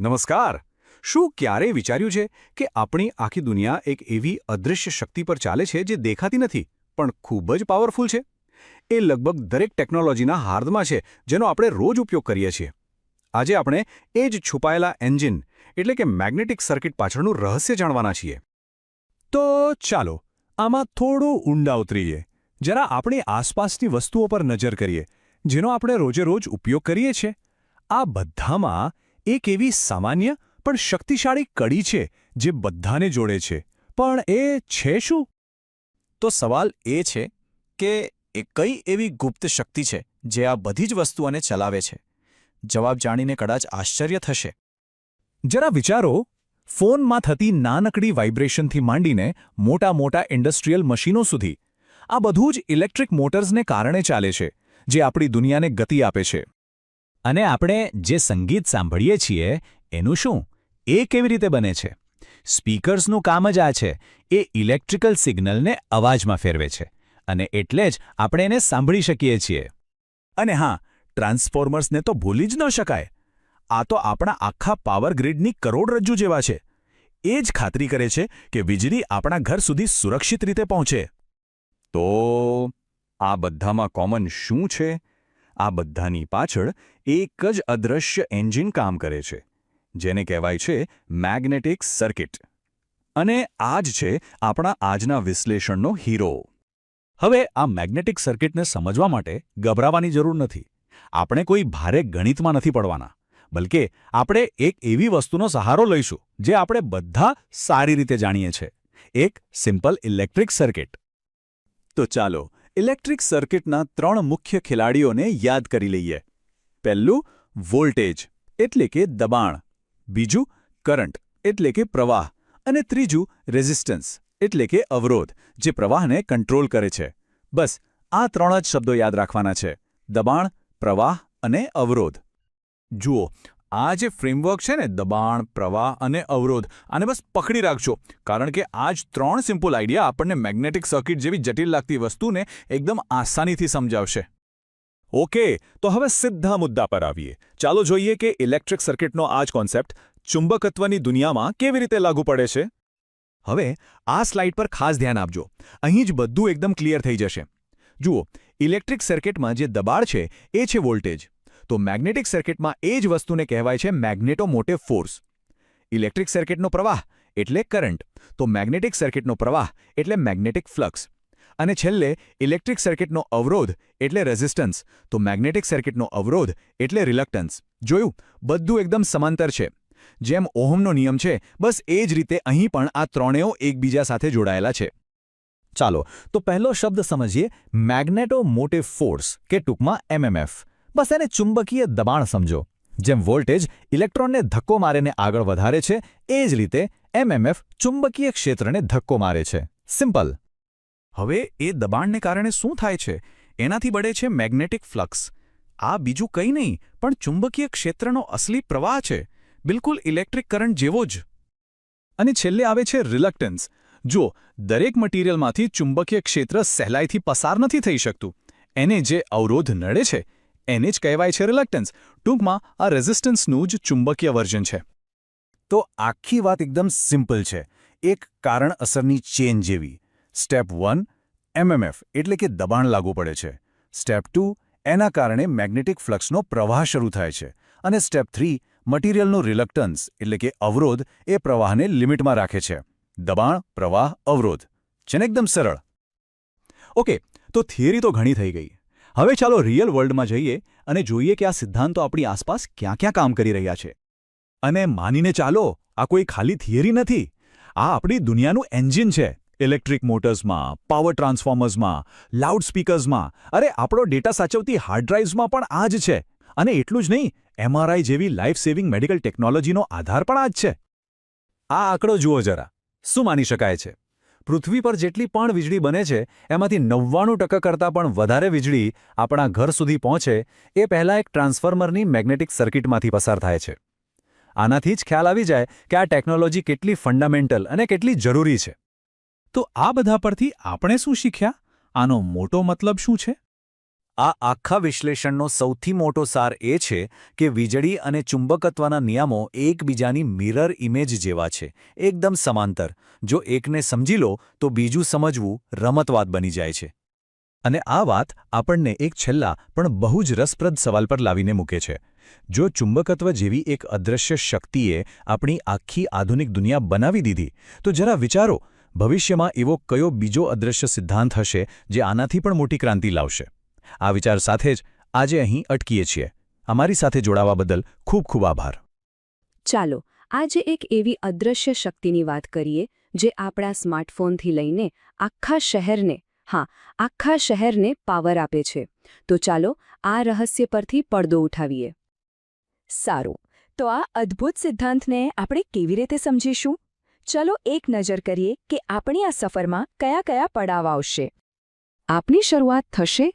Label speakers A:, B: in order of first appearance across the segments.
A: નમસ્કાર. શું ક્યારેય વિચાર્યું છે કે આપણી આખી દુનિયા એક એવી અદૃશ્ય શક્તિ પર ચાલે છે જે દેખાતી નથી, પણ ખૂબ જ પાવરફુલ છે? એ લગભગ દરેક ટેકનોલોજીના હાર્દમાં છે, જેનો આપણે રોજ ઉપયોગ કરીએ છીએ. આજે આપણે એ જ છુપાયેલા એન્જિન એટલે કે મેગ્નેટિક સર્કિટ પાછળનું રહસ્ય જાણવાના છીએ.
B: તો ચાલો, આમાં થોડું ઊંડા ઉતરીએ. જરા આપણી આસપાસની વસ્તુઓ પર નજર કરીએ, જેનો આપણે રોજે રોજ ઉપયોગ કરીએ છીએ. આ બધામાં એક એવી સામાન્ય પણ શક્તિશાળી કડી છે જે બધાને જોડે છે. પણ એ છે શું?
C: તો સવાલ એ છે કે એ કઈ એવી ગુપ્ત શક્તિ છે જે આ બધી જ વસ્તુઓને ચલાવે છે? જવાબ જાણીને કદાચ આશ્ચર્ય થશે.
B: જરા વિચારો ફોનમાં થતી નાનકડી વાઇબ્રેશનથી માંડીને મોટા મોટા ઇન્ડસ્ટ્રીયલ મશીનો સુધી આ બધું જ ઇલેક્ટ્રિક મોટર્સને કારણે ચાલે છે જે આપણી દુનિયાને ગતિ આપે છે. અને આપણે જે સંગીત સાંભળીએ છીએ, એનું શું? એ કેવી રીતે બને છે? સ્પીકર્સનું કામ જ આ છે. એ ઇલેક્ટ્રિકલ સિગ્નલને અવાજમાં ફેરવે છે. અને એટલે જ આપણે એને સાંભળી શકીએ છીએ. અને હા, ટ્રાન્સફોર્મર્સને તો ભૂલી જ ન શકાય. આ તો આપણા આખા પાવર ગ્રીડની કરોડરજ્જુ જેવા છે. એ જ ખાતરી કરે છે કે વીજળી આપણા ઘર સુધી સુરક્ષિત રીતે પહોંચે.
A: તો આ બધામાં કોમન શું છે? આ બધાની પાછળ એક જ અદૃશ્ય એન્જિન કામ કરે છે, જેને કહેવાય છે મેગ્નેટિક સર્કિટ. અને આ જ છે આપણા આજના વિશ્લેષણનો હીરો.
B: હવે આ મેગ્નેટિક સર્કિટને સમજવા માટે ગભરાવાની જરૂર નથી. આપણે કોઈ ભારે ગણિતમાં નથી પડવાના, બલકે આપણે એક એવી વસ્તુનો સહારો લઈશું જે આપણે બધા સારી રીતે જાણીએ છીએ એક સિમ્પલ ઇલેક્ટ્રિક સર્કિટ. તો ચાલો, ઇલેક્ટ્રિક સર્કિટના ત્રણ મુખ્ય ખેલાડીઓને યાદ કરી લઈએ. પહેલું વોલ્ટેજ, એટલે કે દબાણ. બીજું કરંટ, એટલે કે પ્રવાહ. અને ત્રીજું રેઝિસ્ટન્સ, એટલે કે અવરોધ, જે પ્રવાહને કંટ્રોલ કરે છે. બસ, આ ત્રણ જ શબ્દો યાદ રાખવાના છે. દબાણ, પ્રવાહ અને અવરોધ. જુઓ, આ જે ફ્રેમવર્ક છે ને, દબાણ, પ્રવાહ અને અવરોધ, આને બસ પકડી રાખજો. કારણ કે આ જ ત્રણ સિમ્પલ આઈડિયા આપણને મેગ્નેટિક સર્કિટ જેવી જટિલ લાગતી વસ્તુને એકદમ આસાનીથી સમજાવશે. ઓકે, તો હવે સીધા મુદ્દા પર આવીએ. ચાલો જોઈએ કે ઇલેક્ટ્રિક સર્કિટનો આ જ કોન્સેપ્ટ ચુંબકત્વની દુનિયામાં કેવી રીતે લાગુ પડે છે. હવે આ સ્લાઇડ પર ખાસ ધ્યાન આપજો. અહીં જ બધું એકદમ ક્લિયર થઈ જશે. જુઓ, ઇલેક્ટ્રિક સર્કિટમાં જે દબાણ છે, એ છે વોલ્ટેજ. તો મેગ્નેટિક સર્કિટમાં એ જ વસ્તુને કહેવાય છે મેગ્નેટોમોટિવ ફોર્સ. ઇલેક્ટ્રિક સર્કિટનો પ્રવાહ એટલે કરંટ. તો મેગ્નેટિક સર્કિટનો પ્રવાહ એટલે મેગ્નેટિક ફ્લક્સ. અને છેલ્લે ઇલેક્ટ્રિક સર્કિટનો અવરોધ એટલે રેઝિસ્ટન્સ. તો મેગ્નેટિક સર્કિટનો અવરોધ એટલે રિલક્ટન્સ. જોયું? બધું એકદમ સમાંતર છે. જેમ ઓહમનો નિયમ છે, બસ એ જ રીતે અહીં પણ આ ત્રણેય એકબીજા સાથે જોડાયેલા છે. ચાલો, તો પહેલો શબ્દ સમજીએ. મેગ્નેટો મોટિવ ફોર્સ, કે ટૂંકમાં એમએમએફ. બસ એને ચુંબકીય દબાણ સમજો. જેમ વોલ્ટેજ ઇલેક્ટ્રોનને ધક્કો મારીને આગળ વધારે છે, એ જ રીતે એમએમએફ ચુંબકીય ક્ષેત્રને ધક્કો મારે છે. સિમ્પલ. હવે એ દબાણને કારણે શું થાય છે? એનાથી બળે છે મેગ્નેટિક ફ્લક્સ. આ બીજું કંઈ નહીં, પણ ચુંબકીય ક્ષેત્રનો અસલી પ્રવાહ છે. બિલકુલ ઇલેક્ટ્રિક કરંટ જેવો જ. અને છેલ્લે આવે છે રિલક્ટન્સ. જો દરેક મટીરિયલમાંથી ચુંબકીય ક્ષેત્ર સહેલાઈથી પસાર નથી થઈ શકતું. એને જે અવરોધ નડે છે, એને જ કહેવાય છે રિલક્ટન્સ. ટૂંકમાં, આ રેઝિસ્ટન્સનું જ ચુંબકીય વર્ઝન છે. તો આખી વાત એકદમ સિમ્પલ છે. એક કારણ અસરની ચેન જેવી. સ્ટેપ વન એમએમએફ એટલે કે દબાણ લાગુ પડે છે. સ્ટેપ ટુ, એના કારણે મેગ્નેટિક ફ્લક્સનો પ્રવાહ શરૂ થાય છે. અને સ્ટેપ થ્રી, મટીરિયલનું રિલક્ટન્સ, એટલે કે અવરોધ, એ પ્રવાહને લિમિટમાં રાખે છે. દબાણ, પ્રવાહ, અવરોધ. છે ને એકદમ સરળ? ઓકે, તો થિયરી તો ઘણી થઈ ગઈ. હવે ચાલો રિયલ વર્લ્ડમાં જઈએ અને જોઈએ કે આ સિદ્ધાંતો આપણી આસપાસ ક્યાં ક્યાં કામ કરી રહ્યા છે. અને માનીને ચાલો, આ કોઈ ખાલી થિયરી નથી. આ આપણી દુનિયાનું એન્જિન છે. ઇલેક્ટ્રિક મોટર્સમાં, પાવર ટ્રાન્સફોર્મર્સમાં, લાઉડસ્પીકર્સમાં. અરે, આપણો ડેટા સાચવતી હાર્ડ ડ્રાઇવ્સમાં પણ આ જ છે. અને એટલું જ નહીં એમઆરઆઈ જેવી લાઈફ સેવિંગ મેડિકલ ટેકનોલોજીનો આધાર પણ આ જ છે. આ આંકડો જુઓ જરા. શું માની શકાય છે? પૃથ્વી પર જેટલી પણ વીજળી બને છે, એમાંથી નવ્વાણું ટકા કરતાં પણ વધારે વીજળી આપણા ઘર સુધી પહોંચે, એ પહેલાં એક ટ્રાન્સફોર્મરની મેગ્નેટિક સર્કિટમાંથી પસાર થાય છે. આનાથી જ ખ્યાલ આવી જાય કે આ ટેકનોલોજી કેટલી ફંડામેન્ટલ અને કેટલી જરૂરી છે. તો આ બધા પરથી આપણે શું શીખ્યા? આનો મોટો મતલબ શું છે? આ આખા વિશ્લેષણનો સૌથી મોટો સાર એ છે કે વીજળી અને ચુંબકત્વના નિયમો એકબીજાની મિરર ઇમેજ જેવા છે. એકદમ સમાંતર. જો એકને સમજી લો, તો બીજું સમજવું રમતવાદ બની જાય છે.
A: અને આ વાત આપણને એક છેલ્લા, પણ બહુ જ રસપ્રદ સવાલ પર લાવીને મૂકે છે. જો ચુંબકત્વ જેવી એક અદૃશ્ય શક્તિએ આપણી આખી આધુનિક દુનિયા બનાવી દીધી, તો જરા વિચારો ભવિષ્યમાં એવો કયો બીજો અદૃશ્ય સિદ્ધાંત હશે જે આનાથી પણ મોટી ક્રાંતિ લાવશે? આ વિચાર સાથે જ આજે અહીં અટકીએ છીએ. અમારી સાથે જોડાવા બદલ ખૂબ ખૂબ આભાર.
D: ચાલો, આજે એક એવી અદૃશ્ય શક્તિની વાત કરીએ, જે આપણા સ્માર્ટફોનથી લઈને આખા શહેરને, હા, આખા શહેરને પાવર આપે છે. તો ચાલો, આ રહસ્ય પરથી પડદો ઉઠાવીએ. સારું. તો આ અદ્ભુત સિદ્ધાંતને આપણે કેવી રીતે સમજીશું? ચલો એક નજર કરીએ કે આપણી આ સફરમાં કયા કયા પડાવ આવશે. આપની શરૂઆત થશે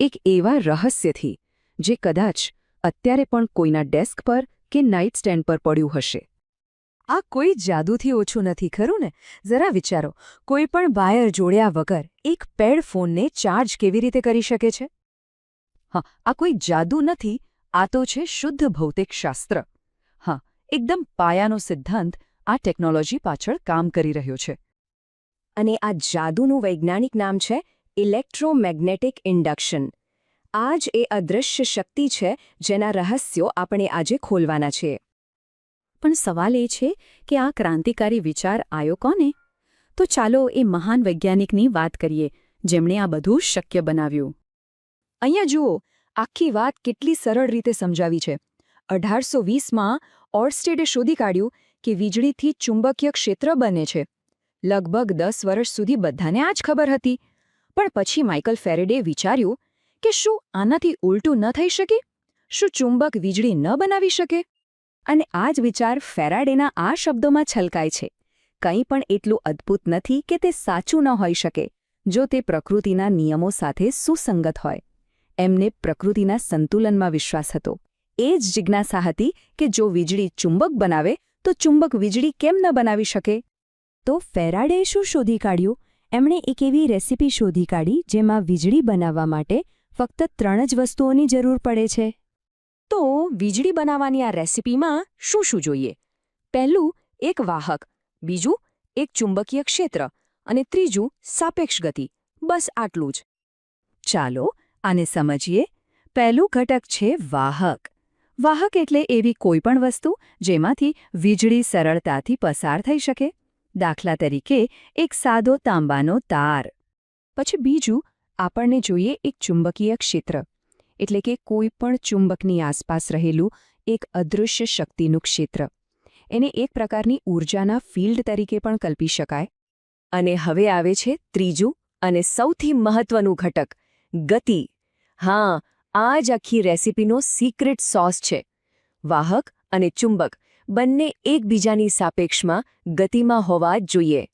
D: એક એવા રહસ્યથી, જે કદાચ અત્યારે પણ કોઈના ડેસ્ક પર કે નાઇટ સ્ટેન્ડ પર પડ્યું હશે. આ કોઈ જાદુથી ઓછું નથી, ખરું ને? જરા વિચારો, કોઈ પણ વાયર જોડ્યા વગર એક પેડ ફોનને ચાર્જ કેવી રીતે કરી શકે છે? હા, આ કોઈ જાદુ નથી, આ તો છે શુદ્ધ ભૌતિકશાસ્ત્ર. હા, એકદમ પાયાનો સિદ્ધાંત આ ટેકનોલોજી પાછળ કામ કરી રહ્યો છે. અને આ જાદુનું વૈજ્ઞાનિક નામ છે ઇલેક્ટ્રોમેગ્નેટિક ઇન્ડક્શન. આ જ એ અદૃશ્ય શક્તિ છે જેના રહસ્યો આપણે આજે ખોલવાના છીએ. પણ સવાલ એ છે કે આ ક્રાંતિકારી વિચાર આવ્યો કોને? તો ચાલો એ મહાન વૈજ્ઞાનિકની વાત કરીએ, જેમણે આ બધું શક્ય બનાવ્યું. અહીંયા જુઓ, આખી વાત કેટલી સરળ રીતે સમજાવી છે. અઢારસો વીસમાં ઓર્સ્ટેડે શોધી કાઢ્યું કે વીજળીથી ચુંબકીય ક્ષેત્ર બને છે. લગભગ દસ વર્ષ સુધી બધાને આ જ ખબર હતી. પણ પછી માઇકલ ફેરેડે વિચાર્યું કે શું આનાથી ઉલટું ન થઈ શકે? શું ચુંબક વીજળી ન બનાવી શકે? અને આ જ વિચાર ફેરાડેના આ શબ્દોમાં છલકાય છે. કંઈ પણ એટલું અદ્ભુત નથી કે તે સાચું ન હોઈ શકે, જો તે પ્રકૃતિના નિયમો સાથે સુસંગત હોય. એમને પ્રકૃતિના સંતુલનમાં વિશ્વાસ હતો. એ જ જિજ્ઞાસા હતી કે જો વીજળી ચુંબક બનાવે, તો ચુંબક વીજળી કેમ ન બનાવી શકે? તો ફેરાડેએ શું શોધી કાઢ્યું? એમણે એક એવી રેસીપી શોધી કાઢી જેમાં વીજળી બનાવવા માટે ફક્ત ત્રણ જ વસ્તુઓની જરૂર પડે છે. તો વીજળી બનાવવાની આ રેસીપીમાં શું શું જોઈએ? પહેલું, એક વાહક, બીજું, એક ચુંબકીય ક્ષેત્ર, અને ત્રીજું, સાપેક્ષ ગતિ, બસ આટલું જ. ચાલો આને સમજીએ. પહેલું ઘટક છે વાહક. વાહક એટલે એવી કોઈપણ વસ્તુ જેમાંથી વીજળી સરળતાથી પસાર થઈ શકે. દાખલા તરીકે, એક સાદો તાંબાનો તાર. પછી બીજું, આપણને જોઈએ એક ચુંબકીય ક્ષેત્ર. એટલે કે કોઈ પણ ચુંબકની આસપાસ રહેલું એક અદૃશ્ય શક્તિનું ક્ષેત્ર. એને એક પ્રકારની ઊર્જાના ફિલ્ડ તરીકે પણ કલ્પી શકાય. અને હવે આવે છે ત્રીજું અને સૌથી મહત્વનું ઘટક, ગતિ. હા આ જ આખી રેસીપીનો સિક્રેટ સોસ છે. વાહક અને ચુંબક બંને એકબીજાની સાપેક્ષમાં ગતિમાં હોવા જોઈએ.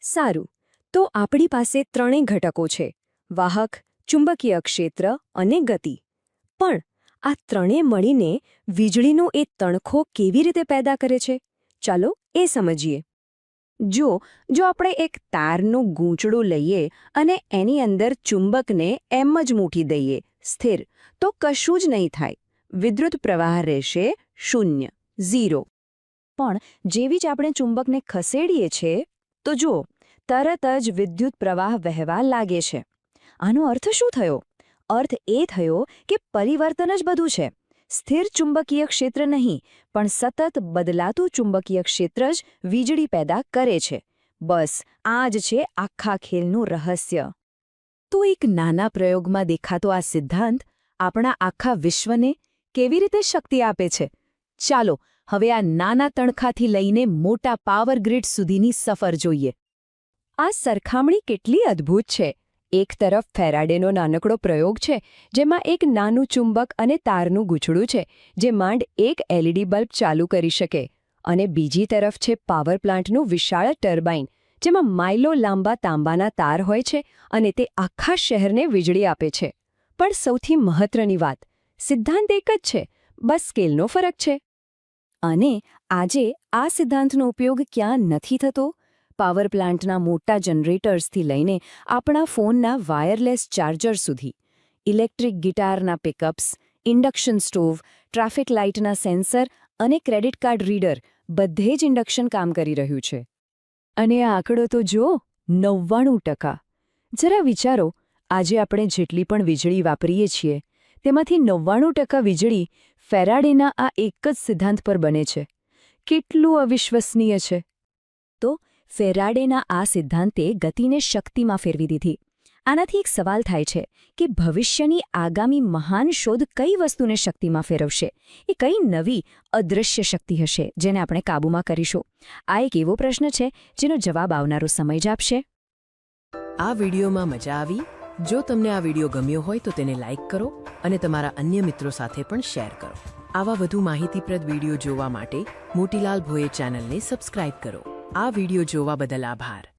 D: સારું, તો આપણી પાસે ત્રણેય ઘટકો છે, વાહક, ચુંબકીય ક્ષેત્ર અને ગતિ. પણ આ ત્રણે મળીને વીજળીનો એ તણખો કેવી રીતે પેદા કરે છે? ચાલો એ સમજીએ. જો જો આપણે એક તારનું ગૂંચડું લઈએ અને એની અંદર ચુંબકને એમ જ મૂકી દઈએ સ્થિર, તો કશું જ નહીં થાય. વિદ્યુત પ્રવાહ રહેશે શૂન્ય, ઝીરો. પણ જેવી જ આપણે ચુંબકને ખસેડીએ છીએ તો જુઓ, તરત જ વિદ્યુત પ્રવાહ વહેવા લાગે છે. આનો અર્થ શું થયો? અર્થ એ થયો કે પરિવર્તન જ બધું છે. સ્થિર ચુંબકીય ક્ષેત્ર નહીં, પણ સતત બદલાતું ચુંબકીય ક્ષેત્ર જ વીજળી પેદા કરે છે. બસ, આ જ છે આખા ખેલનું રહસ્ય. તો એક નાના પ્રયોગમાં દેખાતો આ સિદ્ધાંત આપણા આખા વિશ્વને કેવી રીતે શક્તિ આપે છે? ચાલો, હવે આ નાના તણખાથી લઈને મોટા પાવર ગ્રીડ સુધીની સફર જોઈએ. આ સરખામણી કેટલી અદ્ભુત છે. એક તરફ ફેરાડેનો નાનકડો પ્રયોગ છે, જેમાં એક નાનું ચુંબક અને તારનું ગૂંચળું છે, જે માંડ એક એલઈડી બલ્બ ચાલુ કરી શકે, અને બીજી તરફ છે પાવર પ્લાન્ટનું વિશાળ ટર્બાઇન જેમાં માઇલો લાંબા તાંબાના તાર હોય છે અને તે આખા શહેરને વીજળી આપે છે. પણ સૌથી મહત્વની વાત, સિદ્ધાંત એક જ છે, બસ સ્કેલનો ફરક છે. અને આજે આ સિદ્ધાંતનો ઉપયોગ ક્યાં નથી થતો? પાવર પ્લાન્ટના મોટા જનરેટર્સથી લઈને આપણા ફોનના વાયરલેસ ચાર્જર સુધી. ઇલેક્ટ્રિક ગિટારના પિકઅપ્સ, ઇન્ડક્શન સ્ટોવ, ટ્રાફિક લાઇટના સેન્સર અને ક્રેડિટ કાર્ડ રીડર બધે જ ઇન્ડક્શન કામ કરી રહ્યું છે. અને આ આંકડો તો જુઓ, નવ્વાણું ટકા. જરા વિચારો, આજે આપણે જેટલી પણ વીજળી વાપરીએ છીએ, તેમાંથી નવ્વાણું ટકા વીજળી ફેરાડેના આ એક જ સિદ્ધાંત પર બને છે. કેટલું અવિશ્વસનીય છે. તો ફેરાડેના આ સિદ્ધાંતે ગતિને શક્તિમાં ફેરવી દીધી. આનાથી એક સવાલ થાય છે કે ભવિષ્યની આગામી મહાન શોધ કઈ વસ્તુને શક્તિમાં ફેરવશે? એ કઈ નવી અદૃશ્ય શક્તિ હશે જેને આપણે કાબૂમાં કરીશું? આ એક એવો પ્રશ્ન છે જેનો જવાબ આવનારો સમય જ આપશે.
E: આ વિડીયોમાં મજા આવી? જો તમને આ વીડિયો ગમ્યો હોય તો તેને લાઇક કરો અને તમારા અન્ય મિત્રો સાથે પણ શેર કરો. આવા વધુ માહિતીપ્રદ વીડિયો જોવા માટે મોટીલાલ ભોએ ચેનલને સબસ્ક્રાઇબ કરો. આ વીડિયો જોવા બદલ આભાર.